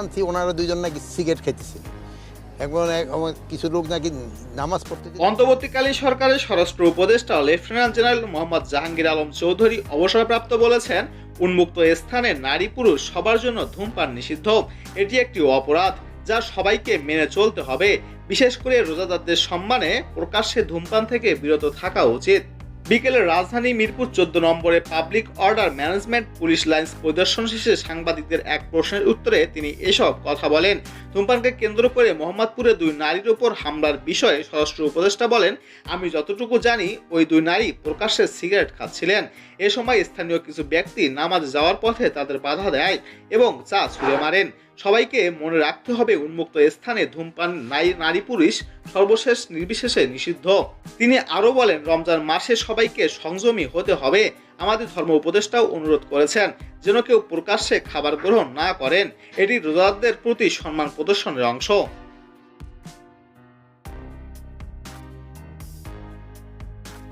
আনছি, ওনারা দুইজন নাকি সিগারেট খেতেছে এখন কিছু লোক নাকি নামাজ পড়তে অন্তর্বর্তীকালীন সরকারের স্বরাষ্ট্র উপদেষ্টা লেফটেন্যান্ট জেনারেল মোহাম্মদ জাহাঙ্গীর আলম চৌধুরী অবসরপ্রাপ্ত বলেছেন, উন্মুক্ত স্থানে নারী পুরুষ সবার জন্য ধূমপান নিষিদ্ধ। এটি একটি অপরাধ যা সবাইকে মেনে চলতে হবে। বিশেষ করে রোজাদারদের সম্মানে প্রকাশ্যে ধূমপান থেকে বিরত থাকা উচিত। বিকেলে রাজধানী মিরপুর চোদ্দ নম্বরে public order management police lines প্রদর্শন শেষে সাংবাদিকদের এক প্রশ্নের উত্তরে তিনি এসব কথা বলেন। ধূমপানকে কেন্দ্র করে মোহাম্মদপুরে দুই নারীর ওপর হামলার বিষয়ে স্বরাষ্ট্র উপদেষ্টা বলেন, আমি যতটুকু জানি, ওই দুই নারী প্রকাশ্যে সিগারেট খাচ্ছিলেন। এ সময় স্থানীয় কিছু ব্যক্তি নামাজ যাওয়ার পথে তাদের বাধা দেয় এবং চা ছুঁড়ে মারেন। সবাইকে মনে রাখতে হবে, উন্মুক্ত স্থানে ধূমপান নারী নারী পুরুষ সর্বশেষ নির্বিশেষে নিষিদ্ধ। তিনি আরও বলেন, রমজান মাসে সবাইকে সংযমী হতে হবে। আমাদের ধর্ম উপদেষ্টাও অনুরোধ করেছেন। যেন কেউ প্রকাশ্যে খাবার গ্রহণ না করেন এটি রোজাদারদের প্রতি সম্মান প্রদর্শনের অংশ।